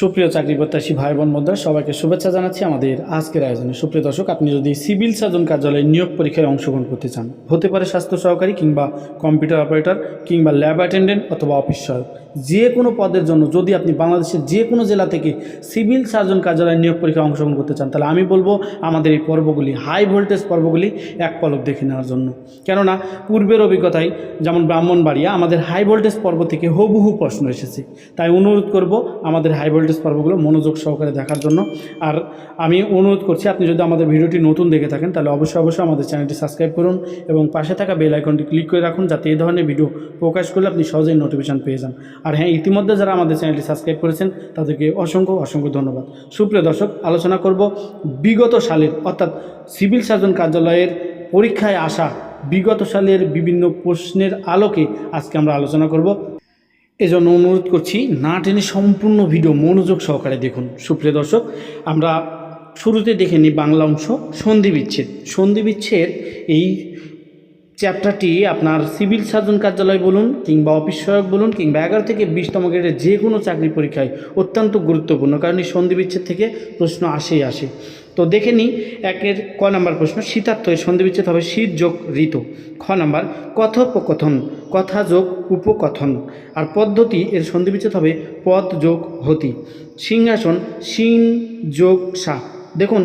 সুপ্রিয় চাকরি প্রত্যাশী ভাই বোন মধ্যে সবাইকে শুভেচ্ছা জানাচ্ছি আমাদের আজকের আয়োজনে। সুপ্রিয় দর্শক, আপনি যদি সিভিল সার্জন কার্যালয়ে নিয়োগ পরীক্ষায় অংশগ্রহণ করতে চান, হতে পারে স্বাস্থ্য সহকারী কিংবা কম্পিউটার অপারেটর কিংবা ল্যাব অ্যাটেন্ডেন্ট অথবা অফিস সহায়ক। যে কোনো পদের জন্য যদি আপনি বাংলাদেশের যে কোনো জেলা থেকে সিভিল সার্জন কার্যালয়ে নিয়োগ পরীক্ষায় অংশগ্রহণ করতে চান, তাহলে আমি বলব আমাদের এই পর্বগুলি হাই ভোল্টেজ পর্বগুলি এক পলক দেখে নেওয়ার জন্য। কেননা পূর্বের অভিজ্ঞতায় যেমন ব্রাহ্মণবাড়িয়া, আমাদের হাই ভোল্টেজ পর্ব থেকে হুবহু প্রশ্ন এসেছে। তাই অনুরোধ করব আমাদের হাই ভোল্টেজ পর্বগুলো মনোযোগ সহকারে দেখার জন্য। আর আমি অনুরোধ করছি, আপনি যদি আমাদের ভিডিওটি নতুন দেখে থাকেন, তাহলে অবশ্যই অবশ্যই আমাদের চ্যানেলটি সাবস্ক্রাইব করুন এবং পাশে থাকা বেল আইকনটি ক্লিক করে রাখুন, যাতে এই ধরনের ভিডিও প্রকাশ করলে আপনি সহজেই নোটিফিকেশান পেয়ে যান। আর হ্যাঁ ইতিমধ্যে যারা আমাদের চ্যানেলটি সাবস্ক্রাইব করেছেন, তাদেরকে অসংখ্য অসংখ্য ধন্যবাদ। সুপ্রিয় দর্শক, আলোচনা করব বিগত সালের, অর্থাৎ সিভিল সার্জন কার্যালয়ের পরীক্ষায় আসা বিগত সালের বিভিন্ন প্রশ্নের আলোকে আজকে আমরা আলোচনা করব। এজন্য অনুরোধ করছি, না টেনে সম্পূর্ণ ভিডিও মনোযোগ সহকারে দেখুন। সুপ্রিয় দর্শক, আমরা শুরুতে দেখে নিই বাংলা অংশ সন্ধি বিচ্ছেদ। সন্ধি বিচ্ছেদ এই চ্যাপ্টারটি আপনার সিভিল সার্জন কার্যালয় বলুন কিংবা অফিস সহায়ক বলুন কিংবা এগারো থেকে বিশতম গ্রেডের যে কোনো চাকরি পরীক্ষায় অত্যন্ত গুরুত্বপূর্ণ, কারণ এই সন্ধি বিচ্ছেদ থেকে প্রশ্ন আসেই আসে। তো দেখে নিই, একের ক নাম্বার প্রশ্ন, শীতার্থ এর সন্ধি বিচ্ছেদ হবে শীত যোগ ঋতু। খ নাম্বার, কথোপকথন, কথা যোগ উপকথন। আর পদ্ধতি, এর সন্ধি বিচ্ছেদ হবে পদ যোগ হতি। সিংহাসন সিং যোগ সা। দেখুন,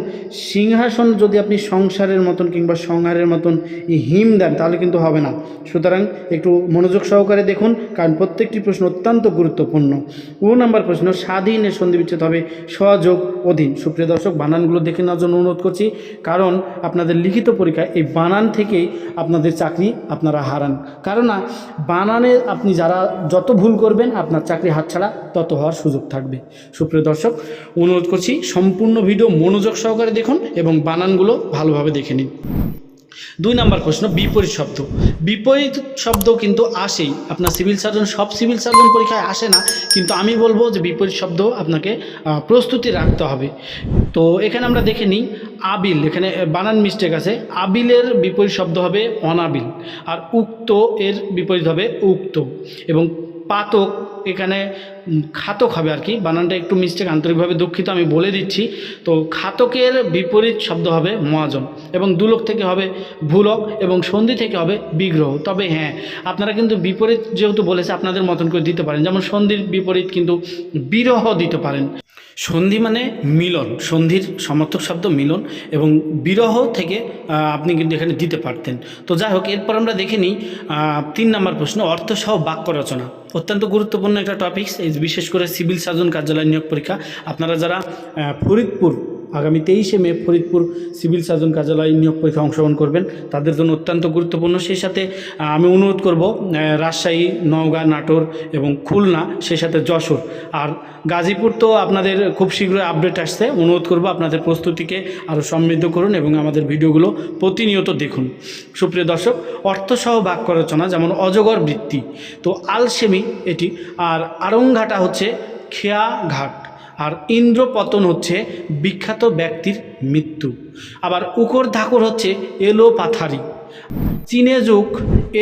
সিংহাসন যদি আপনি সংসারের মতন কিংবা সংহারের মতন হিম দেন, তাহলে কিন্তু হবে না। সুতরাং একটু মনোযোগ সহকারে দেখুন, কারণ প্রত্যেকটি প্রশ্ন অত্যন্ত গুরুত্বপূর্ণ। ও নাম্বার প্রশ্ন, স্বাধীনের সন্ধি বিচ্ছেদ হবে সহযোগ অধীন। সুপ্রিয় দর্শক, বানানগুলো দেখে নেওয়ার জন্য অনুরোধ করছি, কারণ আপনাদের লিখিত পরীক্ষায় এই বানান থেকেই আপনাদের চাকরি আপনারা হারান। কারণ না বানানে আপনি যারা যত ভুল করবেন, আপনার চাকরি হাতছাড়া তত হওয়ার সুযোগ থাকবে। সুপ্রিয় দর্শক, অনুরোধ করছি, সম্পূর্ণ ভিডিও মনোযোগ সহকারে দেখুন এবং বানানগুলো ভালোভাবে দেখে নিন। দুই নাম্বার প্রশ্ন, বিপরীত শব্দ। বিপরীত শব্দ কিন্তু আসেই। আপনার সিভিল সার্জন, সব সিভিল সার্জন পরীক্ষায় আসে না, কিন্তু আমি বলব যে বিপরীত শব্দ আপনাকে প্রস্তুতি রাখতে হবে। তো এখানে আমরা দেখে নিই, আবিল, এখানে বানান মিস্টেক আছে। আবিলের বিপরীত শব্দ হবে অনাবিল, আর উক্ত এর বিপরীত হবে উক্ত। এবং পাতক, এখানে খাতক হবে আর কি। বানানটা একটু মিস্টেক আন্তরিকভাবে দুঃখিত, আমি বলে দিচ্ছি। তো খাতকের বিপরীত শব্দ হবে মহাজন এবং দুলক থেকে হবে ভুলক এবং সন্ধি থেকে হবে বিগ্রহ। তবে হ্যাঁ আপনারা কিন্তু বিপরীত যেহেতু বলেছে, আপনাদের মতন করে দিতে পারেন। যেমন সন্ধির বিপরীত কিন্তু বিরহ দিতে পারেন। সন্ধি মানে মিলন, সন্ধির সমর্থক শব্দ মিলন এবং বিরহ থেকে আপনি কিন্তু এখানে দিতে পারতেন। তো যাই হোক, এরপর আমরা দেখে নিই তিন নম্বর প্রশ্ন, অর্থসহ বাক্য রচনা। অত্যন্ত গুরুত্বপূর্ণ একটা টপিকস এই বিশেষ করে সিভিল সার্জন কার্যালয় নিয়োগ পরীক্ষা। আপনারা যারা ফরিদপুর আগামী তেইশে মে ফরিদপুর সিভিল সার্জন কার্যালয় নিয়োগ পরীক্ষা অংশগ্রহণ করবেন। তাদের জন্য অত্যন্ত গুরুত্বপূর্ণ। সেই সাথে আমি অনুরোধ করব রাজশাহী, নওগাঁ, নাটোর এবং খুলনা, সেই সাথে যশোর। আর গাজীপুর তো আপনাদের খুব শীঘ্রই আপডেট আসছে। অনুরোধ করব আপনাদের প্রস্তুতিকে আরও সমৃদ্ধ করুন এবং আমাদের ভিডিওগুলো প্রতিনিয়ত দেখুন। সুপ্রিয় দর্শক, অর্থসহ বাক্য রচনা যেমন অজগর বৃত্তি, তো আলসেমি এটি। আর আরংঘাটা হচ্ছে খেয়া ঘাট আর ইন্দ্রপতন হচ্ছে বিখ্যাত ব্যক্তির মৃত্যু। আবার উকর ধাকর হচ্ছে এলো পাথারি চীনে যুগ,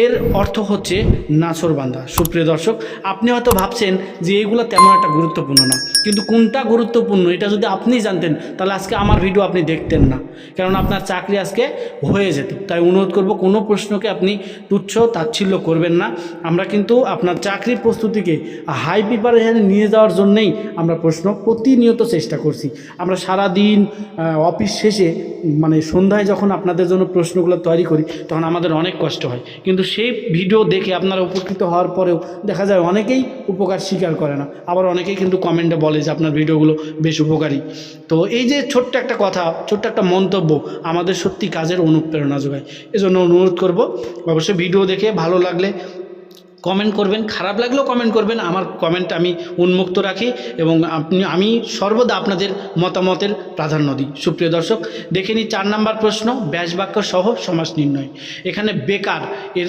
এর অর্থ হচ্ছে নাছরবান্ধা সুপ্রিয় দর্শক, আপনি হয়তো ভাবছেন যে এগুলো তেমন একটা গুরুত্বপূর্ণ না। কিন্তু কোনটা গুরুত্বপূর্ণ, এটা যদি আপনি জানতেন, তাহলে আজকে আমার ভিডিও আপনি দেখতেন না। কারণ আপনার চাকরি আজকে হয়ে যেত। তাই অনুরোধ করব, কোনো প্রশ্নকে আপনি তুচ্ছ তাচ্ছিল্য করবেন না। আমরা কিন্তু আপনার চাকরির প্রস্তুতিকে হাই প্রিপারেশনে নিয়ে যাওয়ার জন্যেই আমরা প্রশ্ন প্রতিনিয়ত চেষ্টা করছি। আমরা সারা দিন অফিস শেষে মানে সন্ধ্যায় যখন আপনাদের জন্য প্রশ্নগুলো তৈরি করি, তখন আমাদের অনেক কষ্ট হয়। কিন্তু সেই ভিডিও দেখে আপনারা উপকৃত হওয়ার পরেও দেখা যায় অনেকেই উপকার স্বীকার করে না। আবার অনেকেই কিন্তু কমেন্টে বলে যে আপনার ভিডিওগুলো বেশ উপকারী। তো এই যে ছোট্ট একটা কথা, ছোট্ট একটা মন্তব্য আমাদের সত্যি কাজের অনুপ্রেরণা যোগায়। এজন্য অনুরোধ করব, অবশ্যই ভিডিও দেখে ভালো লাগলে কমেন্ট করবেন, খারাপ লাগলেও কমেন্ট করবেন, আমার কমেন্ট আমি উন্মুক্ত রাখি এবং আপনি, আমি সর্বদা আপনাদের মতামতের প্রাধান্য দিই। সুপ্রিয় দর্শক, দেখে নিই চার নাম্বার প্রশ্ন ব্যাসবাক্য সহ সমাস নির্ণয়। এখানে বেকার, এর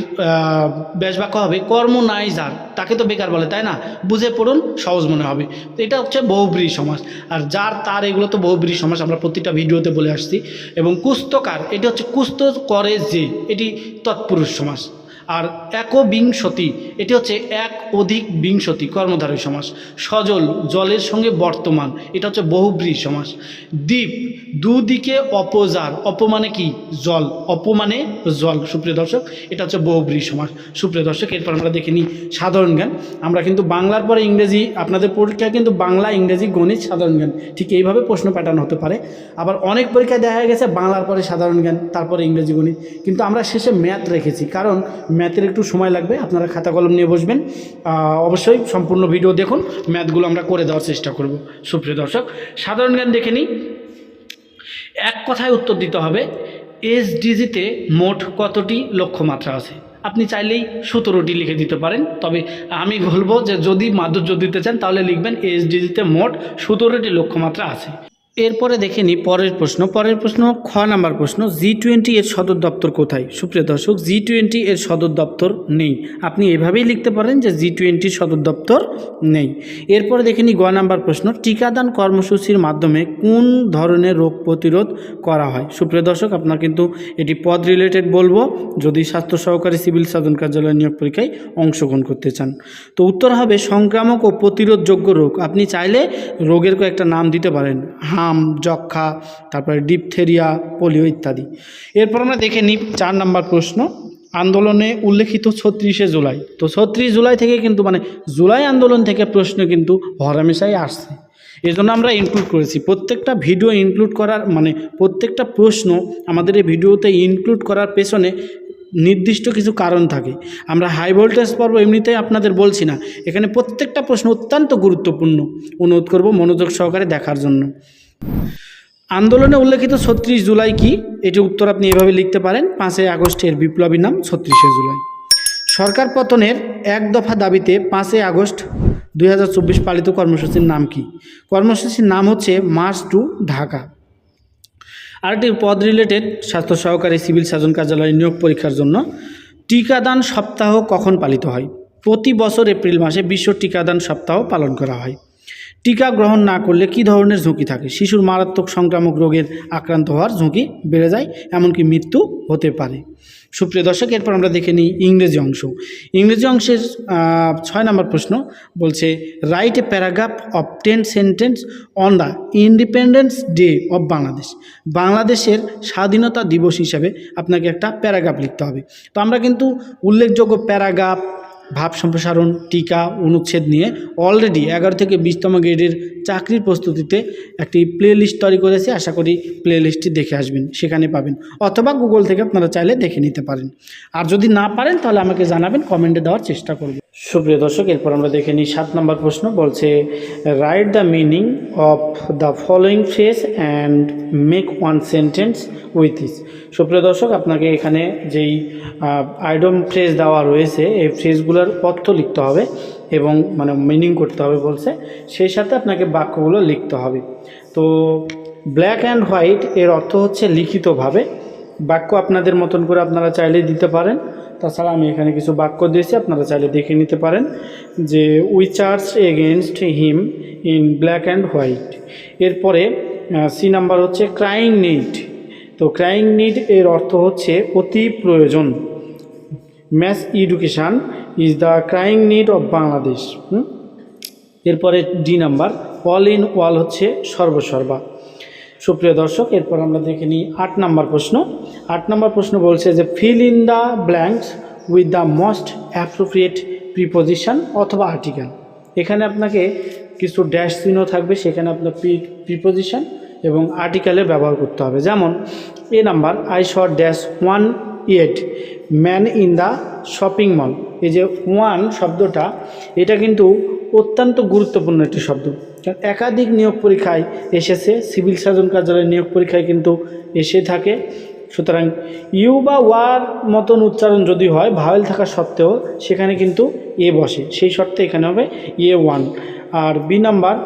ব্যাসবাক্য হবে, কর্ম নাই যার। তাকে তো বেকার বলে, তাই না? বুঝে পড়ুন, সহজ মনে হবে। এটা হচ্ছে বহুব্রী সমাস। আর যার তার, এগুলো তো বহুব্রী সমাস, আমরা প্রতিটা ভিডিওতে বলে আসছি। এবং কুস্তকার, এটা হচ্ছে কুস্ত করে যে, এটি তৎপুরুষ সমাস। আর একবিংশতি, এটি হচ্ছে এক অধিক বিংশতি কর্মধারয় সমাস। সজল জলের সঙ্গে বর্তমান, এটা হচ্ছে বহুব্রী সমাস। দ্বীপ, দুদিকে অপজার, অপমানে কি? জল, অপমানে জল, সুপ্রিয় দর্শক, এটা হচ্ছে বহুব্রী সমাস। সুপ্রিয় দর্শক, এরপর আমরা দেখে নিই সাধারণ জ্ঞান। আমরা কিন্তু বাংলার পরে ইংরেজি, আপনাদের পরীক্ষায় কিন্তু বাংলা, ইংরেজি, গণিত সাধারণ জ্ঞান, ঠিক এইভাবে প্রশ্ন প্যাটার্ন হতে পারে। আবার অনেক পরীক্ষায় দেখা গেছে বাংলার পরে সাধারণ জ্ঞান, তারপরে ইংরেজি, গণিত। কিন্তু আমরা শেষে ম্যাথ রেখেছি, কারণ ম্যাথের একটু সময় লাগবে, আপনারা খাতা কলম নিয়ে বসবেন। অবশ্যই সম্পূর্ণ ভিডিও দেখুন, ম্যাথগুলো আমরা করে দেওয়ার চেষ্টা করব। সুপ্রিয় দর্শক, সাধারণ জ্ঞান দেখে নিই। এক কথায় উত্তর দিতে হবে এসডিজিতে মোট কতটি লক্ষ্যমাত্রা আছে? আপনি চাইলেই সতেরোটি লিখে দিতে পারেন, তবে আমি বলব যে যদি মাধুর্য দিতে চান, তাহলে লিখবেন এসডিজিতে মোট সতেরোটি লক্ষ্যমাত্রা আছে। এরপরে দেখে নিই পরের প্রশ্ন। পরের প্রশ্ন, খ নাম্বার প্রশ্ন জি টোয়েন্টি এর সদর দপ্তর কোথায়? সুপ্রিয় দর্শক জি টোয়েন্টি এর সদর দপ্তর নেই। আপনি এভাবেই লিখতে পারেন যে জি টোয়েন্টির সদর দপ্তর নেই। এরপরে দেখে নিই গ নাম্বার প্রশ্ন, টিকাদান কর্মসূচির মাধ্যমে কোন ধরনের রোগ প্রতিরোধ করা হয়? সুপ্রিয় দর্শক, আপনার কিন্তু এটি পদ রিলেটেড বলব। যদি স্বাস্থ্য সহকারী সিভিল সার্জন কার্যালয় নিয়োগ পরীক্ষায় অংশগ্রহণ করতে চান। তো উত্তর হবে সংক্রামক ও প্রতিরোধযোগ্য রোগ। আপনি চাইলে রোগের কয়েকটা নাম দিতে পারেন। হাম যক্ষা তারপরে ডিপথেরিয়া পোলিও ইত্যাদি। এরপর আমরা দেখে নিই চার নাম্বার প্রশ্ন। আন্দোলনে উল্লেখিত ছত্রিশে জুলাই। তো ছত্রিশ জুলাই থেকে কিন্তু মানে জুলাই আন্দোলন থেকে প্রশ্ন কিন্তু হরামেশাই আসছে। এই জন্য আমরা ইনক্লুড করেছি। প্রত্যেকটা ভিডিও ইনক্লুড করার মানে প্রত্যেকটা প্রশ্ন আমাদের এই ভিডিওতে ইনক্লুড করার পেছনে নির্দিষ্ট কিছু কারণ থাকে। আমরা হাই ভোল্টেজ পর্ব এমনিতেই আপনাদের বলছি না। এখানে প্রত্যেকটা প্রশ্ন অত্যন্ত গুরুত্বপূর্ণ। অনুরোধ করব মনোযোগ সহকারে দেখার জন্য। আন্দোলনে উল্লেখিত ছত্রিশ জুলাই কি? এটি উত্তর আপনি এভাবে লিখতে পারেন, পাঁচই আগস্টের বিপ্লবী নাম ছত্রিশে জুলাই। সরকার পতনের এক দফা দাবিতে পাঁচই আগস্ট দুই হাজার চব্বিশ পালিত কর্মসূচির নাম কি? কর্মসূচির নাম হচ্ছে মার্চ টু ঢাকা। আরেকটি পদ রিলেটেড, স্বাস্থ্য সহকারী সিভিল সার্জন কার্যালয়ে নিয়োগ পরীক্ষার জন্য টিকাদান সপ্তাহ কখন পালিত হয়? প্রতি বছর এপ্রিল মাসে বিশ্ব টিকাদান সপ্তাহ পালন করা হয়। টিকা গ্রহণ না করলে কী ধরনের ঝুঁকি থাকে? শিশুর মারাত্মক সংক্রামক রোগের আক্রান্ত হওয়ার ঝুঁকি বেড়ে যায়, এমনকি মৃত্যু হতে পারে। সুপ্রিয় দর্শক, এরপর আমরা দেখে নিই ইংরেজি অংশ। ইংরেজি অংশের ছয় নম্বর প্রশ্ন বলছে write a paragraph of ten sentence on the independence day of Bangladesh বাংলাদেশের স্বাধীনতা দিবস হিসাবে আপনাকে একটা প্যারাগ্রাফ লিখতে হবে। তো আমরা কিন্তু উল্লেখযোগ্য প্যারাগ্রাফ ভাব সম্প্রসারণ, টিকা, অনুচ্ছেদ নিয়ে অলরেডি এগারো থেকে বিশতম গ্রেডের চাকরির প্রস্তুতিতে একটি প্লে লিস্ট তৈরি করেছি। আশা করি প্লে লিস্টটি দেখে আসবেন, সেখানে পাবেন। অথবা গুগল থেকে আপনারা চাইলে দেখে নিতে পারেন। আর যদি না পারেন, তাহলে আমাকে জানাবেন কমেন্টে দেওয়ার চেষ্টা করব। সুপ্রিয় দর্শক, এরপর আমরা দেখে নিই সাত নম্বর প্রশ্ন। বলছে write the meaning of the following phrase and make one sentence with is সুপ্রিয় দর্শক, আপনাকে এখানে যেই আইডম ফ্রেজ দেওয়া রয়েছে, এই ফ্রেজগুলোর অর্থ লিখতে হবে এবং মানে মিনিং করতে হবে বলছে। সেই সাথে আপনাকে বাক্যগুলো লিখতে হবে। তো ব্ল্যাক অ্যান্ড হোয়াইট এর অর্থ হচ্ছে লিখিতভাবে। বাক্য আপনাদের মতন করে আপনারা চাইলে দিতে পারেন। তাছাড়া আমি এখানে কিছু বাক্য দিয়েছি, আপনারা চাইলে দেখে নিতে পারেন যে we charge against him in black and white এরপরে সি নাম্বার হচ্ছে ক্রাইং নিড তো ক্রাইং নিড এর অর্থ হচ্ছে অতি প্রয়োজন। Mass education is the crying need of Bangladesh? এরপরে D number all in all হচ্ছে সর্বসর্বা। সুপ্রিয় দর্শক, এরপর আমরা দেখে নিই আট নাম্বার প্রশ্ন। আট নম্বর প্রশ্ন বলছে যে fill in the blanks with the most appropriate preposition অথবা আর্টিকেল এখানে আপনাকে কিছু ড্যাশ চিহ্ন থাকবে, সেখানে আপনার প্রি প্রিপোজিশন এবং আর্টিকেলের ব্যবহার করতে হবে। যেমন, A number I shot dash one yet man in the shopping mall এই যে ওয়ান শব্দটা, এটা কিন্তু অত্যন্ত গুরুত্বপূর্ণ একটি শব্দ। একাধিক নিয়োগ পরীক্ষায় এসেছে, সিভিল সার্জন কার্যালয়ের নিয়োগ পরীক্ষায় কিন্তু এসে থাকে। সুতরাং ইউ বা ওয়ার মতন উচ্চারণ যদি হয়, ভাওয়েল থাকা সত্ত্বেও সেখানে কিন্তু এ বসে। সেই শর্তে এখানে হবে A one. R B number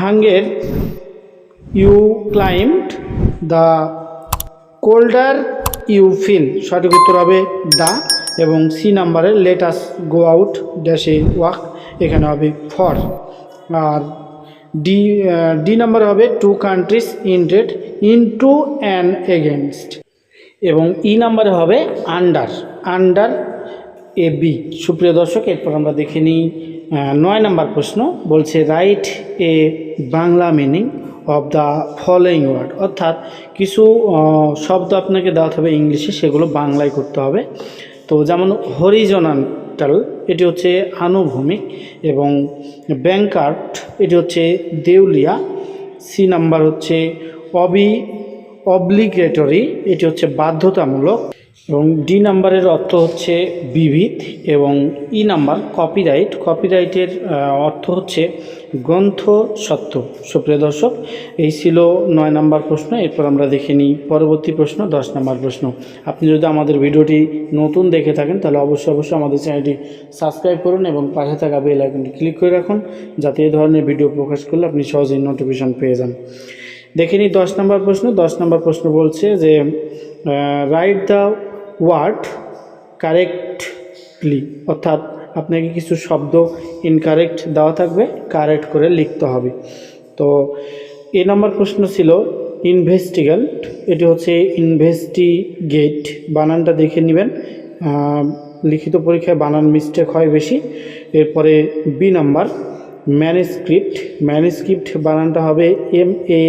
hunger you climbed the colder you feel সঠিক উত্তর হবে দা এবং সি নাম্বারে লেটাস গো আউট ড্যাশে ওয়াক। এখানে হবে ফর। আর ডি ডি নাম্বার হবে two countries in red in two and against এবং ই নাম্বারে হবে আন্ডার আন্ডার এ বি সুপ্রিয় দর্শক, এরপর আমরা দেখে নিই নয় নাম্বার প্রশ্ন। বলছে write a Bangla meaning of the following word অর্থাৎ কিছু শব্দ আপনাকে দেওয়া হবে ইংলিশে, সেগুলো বাংলায় করতে হবে। তো যেমন হরিজনান্টাল এটি হচ্ছে আনুভূমিক এবং ব্যাংকার্ট এটি হচ্ছে দেউলিয়া, সি নাম্বার হচ্ছে অবি অবলিগেটরি এটি হচ্ছে বাধ্যতামূলক। এবং ডি নাম্বারের অর্থ হচ্ছে বিবিধ এবং ই নাম্বার কপিরাইট কপিরাইটের অর্থ হচ্ছে গ্রন্থ সত্য। সুপ্রিয় দর্শক, এই ছিল নয় নাম্বার প্রশ্ন। এরপর আমরা দেখে নিই পরবর্তী প্রশ্ন, দশ নাম্বার প্রশ্ন। আপনি যদি আমাদের ভিডিওটি নতুন দেখে থাকেন, তাহলে অবশ্যই অবশ্যই আমাদের চ্যানেলটি সাবস্ক্রাইব করুন এবং পাশে থাকা বেল আইকনটি ক্লিক করে রাখুন, যাতে এই ধরনের ভিডিও প্রকাশ করলে আপনি সহজেই নোটিফিকেশন পেয়ে যান। দেখে নিই দশ নম্বর প্রশ্ন। দশ নম্বর প্রশ্ন বলছে যে রাইট দ্য ওয়ার্ড কারেক্টলি অর্থাৎ আপনাকে কিছু শব্দ ইনকারেক্ট দেওয়া থাকবে কারেক্ট করে লিখতে হবে। তো এ নম্বর প্রশ্ন ছিল ইনভেস্টিগেট এটি হচ্ছে ইনভেস্টিগেট বানানটা দেখে নেবেন। লিখিত পরীক্ষায় বানান মিস্টেক হয় বেশি। এরপরে বি নাম্বার ম্যানেস্ক্রিপ্ট ম্যানেস্ক্রিপ্ট বানানটা হবে M A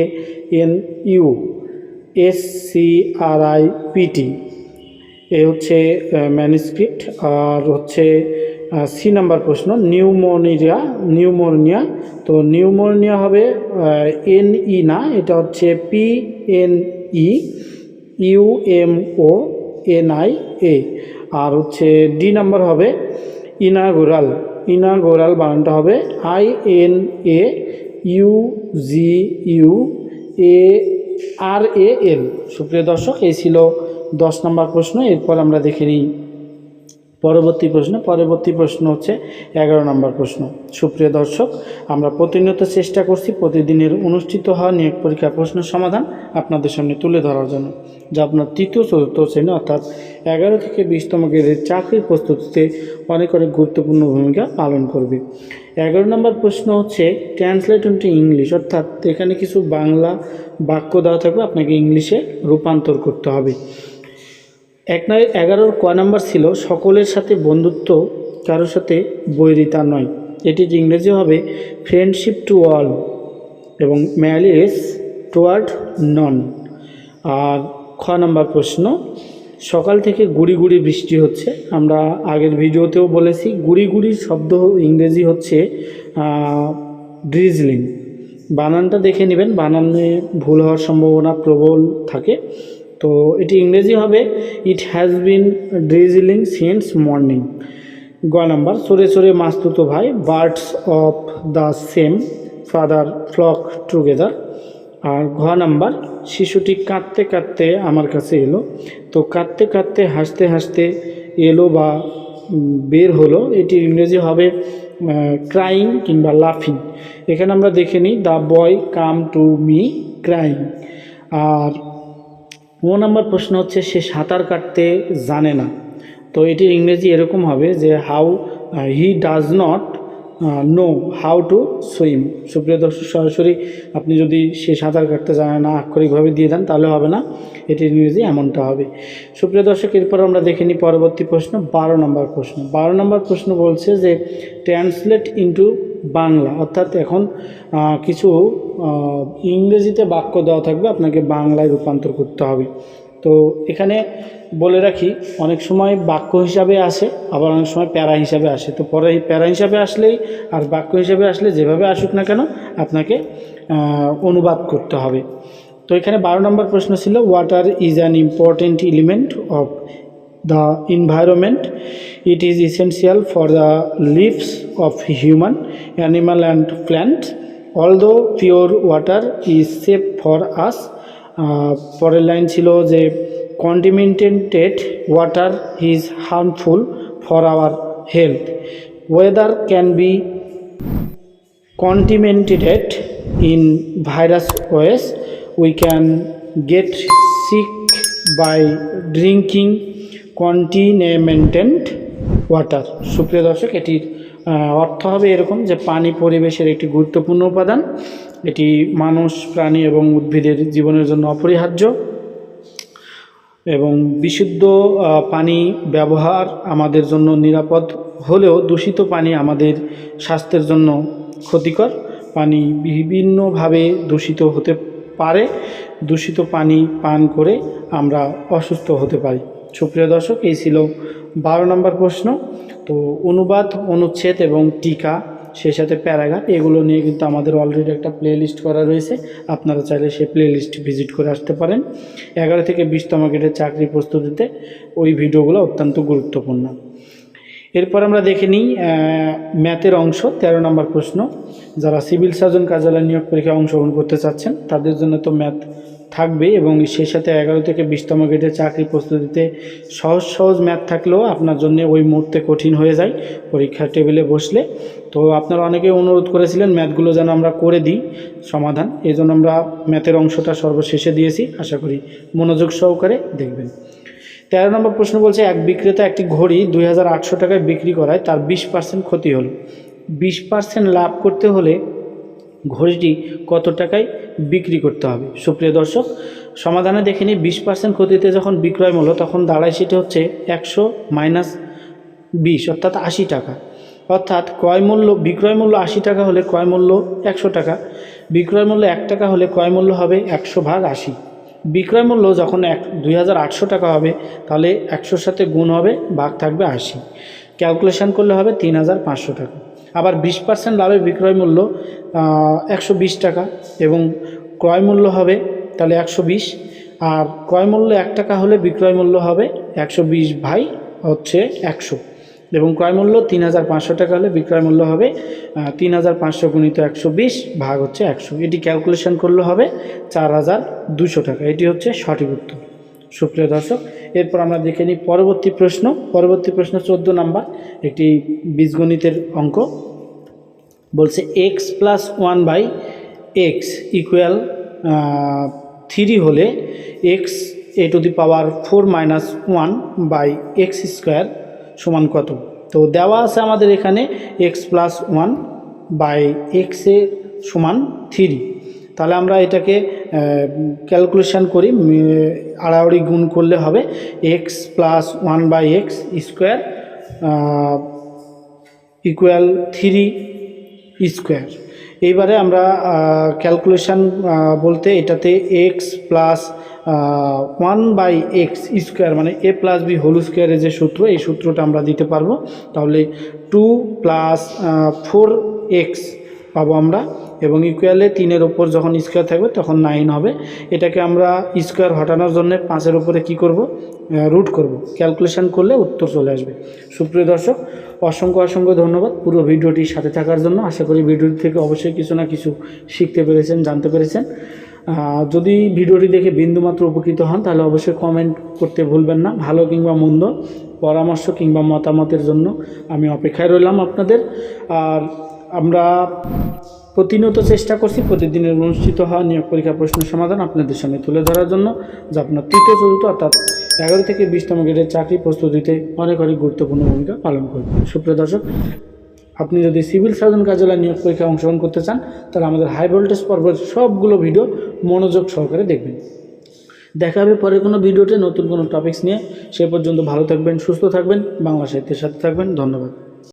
N U S C R I P T A হচ্ছে ম্যানুস্ক্রিপ্ট আর হচ্ছে সি নাম্বার প্রশ্ন নিউমোনিয়া নিউমোনিয়া তো নিউমোনিয়া হবে এন ই না, এটা হচ্ছে P N E, U M O N I A. আর হচ্ছে, ডি নাম্বার হবে ইনাগোরাল। ইনাগোরাল বানানটা হবে I N A U G U A R A L সুপ্রিয় দর্শক এই ছিল দশ নম্বর প্রশ্ন। এরপর আমরা দেখে নিই পরবর্তী প্রশ্ন পরবর্তী প্রশ্ন হচ্ছে এগারো নম্বর প্রশ্ন। সুপ্রিয় দর্শক, আমরা প্রতিনিয়ত চেষ্টা করছি প্রতিদিনের অনুষ্ঠিত হওয়া নিয়োগ পরীক্ষার প্রশ্নের সমাধান আপনাদের সামনে তুলে ধরার জন্য। যা আপনার তৃতীয়, চতুর্থ শ্রেণি অর্থাৎ এগারো থেকে বিশতম গ্রেডের চাকরির প্রস্তুতিতে অনেক অনেক গুরুত্বপূর্ণ ভূমিকা পালন করবে। এগারো নম্বর প্রশ্ন হচ্ছে ট্রান্সলেট ইন্টু ইংলিশ, অর্থাৎ এখানে কিছু বাংলা বাক্য দেওয়া থাকবে, আপনাকে ইংলিশে রূপান্তর করতে হবে। এক নয় এগারোর ক নাম্বার ছিল সকলের সাথে বন্ধুত্ব কারোর সাথে বৈরিতা নয়। এটি ইংরেজি হবে ফ্রেন্ডশিপ টু অল এবং ম্যালিস টুয়ার্ড নন আর খ নাম্বার প্রশ্ন, সকাল থেকে গুড়ি গুড়ি বৃষ্টি হচ্ছে। আমরা আগের ভিডিওতেও বলেছি, গুড়ি গুড়ির শব্দ ইংরেজি হচ্ছে ড্রিজলিং বানানটা দেখে নেবেন, বানানে ভুল হওয়ার সম্ভাবনা প্রবল থাকে। তো এটি ইংরেজি হবে। It has been drizzling since morning গ নাম্বার, সরে সরে মাস্তুতো ভাই birds of the same feather flock together আর ঘ নাম্বার, শিশুটি কাঁদতে কাঁদতে আমার কাছে এলো। তো কাঁদতে কাঁদতে, হাসতে হাসতে এলো বা বের হলো। এটি ইংরেজি হবে ক্রাইং কিংবা লাফিং এখানে আমরা দেখে নিই the boy came to me crying আর ও নাম্বার প্রশ্ন হচ্ছে, সে সাঁতার কাটতে জানে না। তো এটির ইংরেজি এরকম হবে যে, how he does not know how to swim. সুপ্রিয় দর্শক, সরাসরি আপনি যদি সে সাঁতার কাটতে জানে না, আক্ষরিকভাবে দিয়ে দেন, তাহলে হবে না। এটির ইংরেজি এমনটা হবে। সুপ্রিয় দর্শক, এরপর আমরা দেখে নিই পরবর্তী প্রশ্ন, বারো নম্বর প্রশ্ন। বারো নম্বর প্রশ্ন বলছে যে, ট্রান্সলেট ইন্টু বাংলা। অর্থাৎ এখন কিছু ইংরেজিতে বাক্য দেওয়া থাকবে, আপনাকে বাংলায় রূপান্তর করতে হবে। তো এখানে বলে রাখি, অনেক সময় বাক্য হিসাবে আসে, আবার অনেক সময় প্যারা হিসাবে আসে। তো পরে প্যারা হিসাবে আসলেই আর বাক্য হিসাবে আসলে যেভাবে আসুক না কেন, আপনাকে অনুবাদ করতে হবে। তো এখানে বারো নম্বর প্রশ্ন ছিল water is an important element of the environment it is essential for the lives of human animal and plant although pure water is safe for us পরের লাইন ছিল যে contaminated water is harmful for our health weather can be contaminated in virus ways we can get sick by drinking contaminated water. সুপ্রিয় দর্শক, এটির অর্থ হবে এরকম যে পানি পরিবেশের একটি গুরুত্বপূর্ণ উপাদান। এটি মানুষ, প্রাণী এবং উদ্ভিদের জীবনের জন্য অপরিহার্য এবং বিশুদ্ধ পানি ব্যবহার আমাদের জন্য নিরাপদ। হলেও দূষিত পানি আমাদের স্বাস্থ্যের জন্য ক্ষতিকর। পানি বিভিন্নভাবে দূষিত হতে পারে। দূষিত পানি পান করে আমরা অসুস্থ হতে পারি। সুপ্রিয় দর্শক, এই ছিল বারো নম্বর প্রশ্ন। তো অনুবাদ, অনুচ্ছেদ এবং টিকা, সেই সাথে প্যারাগ্রাফ এগুলো নিয়ে কিন্তু আমাদের অলরেডি একটা প্লে লিস্ট করা রয়েছে। আপনারা চাইলে সেই প্লে লিস্ট ভিজিট করে আসতে পারেন। এগারো থেকে বিশতম গ্রেডের চাকরি প্রস্তুতিতে ওই ভিডিওগুলো অত্যন্ত গুরুত্বপূর্ণ। এরপর আমরা দেখে নিই ম্যাথের অংশ, তেরো নম্বর প্রশ্ন। যারা সিভিল সার্জন কার্যালয় নিয়োগ পরীক্ষায় অংশগ্রহণ করতে চাচ্ছেন, তাদের জন্য তো ম্যাথ থাকবে এবং সেই সাথে এগারো থেকে বিশতম গ্রেডের চাকরি প্রস্তুতিতে সহজ সহজ ম্যাথ থাকলেও আপনার জন্য ওই মুহূর্তে কঠিন হয়ে যায় পরীক্ষার টেবিলে বসলে। তো আপনারা অনেকেই অনুরোধ করেছিলেন ম্যাথগুলো যেন আমরা করে দিই সমাধান। এই জন্য আমরা ম্যাথের অংশটা সর্বশেষে দিয়েছি। আশা করি মনোযোগ সহকারে দেখবেন। তেরো নম্বর প্রশ্ন বলছে, এক বিক্রেতা একটি ঘড়ি দুই হাজার আটশো টাকায় বিক্রি করায় তার বিশ পার্সেন্ট ক্ষতি হলো। বিশ পার্সেন্ট লাভ করতে হলে ঘড়িটি কত টাকায় বিক্রি করতে হবে? সুপ্রিয় দর্শক, সমাধানে দেখে নিই, বিশ পার্সেন্ট ক্ষতিতে যখন বিক্রয় মূল্য, তখন দাঁড়ায় সেটি হচ্ছে একশো মাইনাস বিশ, অর্থাৎ আশি টাকা। অর্থাৎ ক্রয় মূল্য, বিক্রয় মূল্য আশি টাকা হলে ক্রয় মূল্য একশো টাকা, বিক্রয় মূল্য এক টাকা হলে ক্রয় মূল্য হবে একশো ভাগ আশি। বিক্রয় মূল্য যখন এক, দুই টাকা হবে, তাহলে একশোর সাথে গুণ হবে, ভাগ থাকবে আশি। ক্যালকুলেশন করলে হবে তিন হাজার পাঁচশো টাকা। আবার বিশ পার্সেন্ট লাভে বিক্রয় মূল্য একশো বিশ টাকা এবং ক্রয় মূল্য হবে তাহলে একশো বিশ, আর ক্রয় মূল্য এক টাকা হলে বিক্রয় মূল্য হবে একশো বিশ ভাই হচ্ছে একশো এবং ক্রয় মূল্য তিন হাজার পাঁচশো টাকা হলে বিক্রয় মূল্য হবে তিন হাজার পাঁচশো গুণিত একশো বিশ ভাগ হচ্ছে একশো। এটি ক্যালকুলেশন করলে হবে চার হাজার দুশো টাকা। এটি হচ্ছে সঠিক উত্তর। সুপ্রিয় দর্শক, এরপর আমরা দেখে নিই পরবর্তী প্রশ্ন। পরবর্তী প্রশ্ন চোদ্দ নাম্বার, একটি বীজগণিতের অঙ্ক। বলছে x plus one by x equal three হলে x a to the power four minus one by x square সমান কত? তো দেওয়া আছে আমাদের এখানে এক্স প্লাস ওয়ান বাই এক্সে সমান থ্রি তাহলে আমরা এটাকে ক্যালকুলেশান করি আড়াআড়ি গুণ করলে হবে x plus one by x square equal three square এইবারে আমরা ক্যালকুলেশান বলতে এটাতে x plus one by x square মানে এ প্লাস বি হোল স্কোয়ারের যে সূত্র, এই সূত্রটা আমরা দিতে পারব। তাহলে টু প্লাস ফোর এক্স পাবো আমরা এবং ইকুয়ালে তিনের ওপর যখন স্কোয়ার থাকবে তখন নাইন হবে। এটাকে আমরা স্কোয়ার হটানোর জন্য পাঁচের ওপরে কি করব? রুট করব। ক্যালকুলেশন করলে উত্তর চলে আসবে। সুপ্রিয় দর্শক, অসংখ্য অসংখ্য ধন্যবাদ পুরো ভিডিওটির সাথে থাকার জন্য। আশা করি ভিডিওটি থেকে অবশ্যই কিছু না কিছু শিখতে পেরেছেন, জানতে পেরেছেন। যদি ভিডিওটি দেখে বিন্দুমাত্র উপকৃত হন, তাহলে অবশ্যই কমেন্ট করতে ভুলবেন না। ভালো কিংবা মন্দ, পরামর্শ কিংবা মতামতের জন্য আমি অপেক্ষায় রইলাম আপনাদের। আর আমরা প্রতিনিয়ত চেষ্টা করছি, প্রতিদিনের অনুষ্ঠিত হওয়া নিয়োগ পরীক্ষা প্রশ্ন সমাধান আপনাদের সামনে তুলে ধরার জন্য, যা আপনার তৃতীয়, চতুর্থ অর্থাৎ এগারো থেকে বিশতম গ্রেডের চাকরি প্রস্তুতিতে অনেক অনেক গুরুত্বপূর্ণ ভূমিকা পালন করবে। সুপ্রিয় দর্শক, আপনি যদি সিভিল সার্জন কার্যালয় নিয়োগ পরীক্ষায় অংশগ্রহণ করতে চান, তাহলে আমাদের হাই ভোল্টেজ পর্ব সবগুলো ভিডিও মনোযোগ সহকারে দেখবেন। দেখা হবে পরে কোনো ভিডিওতে নতুন কোনো টপিকস নিয়ে। সে পর্যন্ত ভালো থাকবেন, সুস্থ থাকবেন, বাংলা সাহিত্যের সাথে থাকবেন। ধন্যবাদ।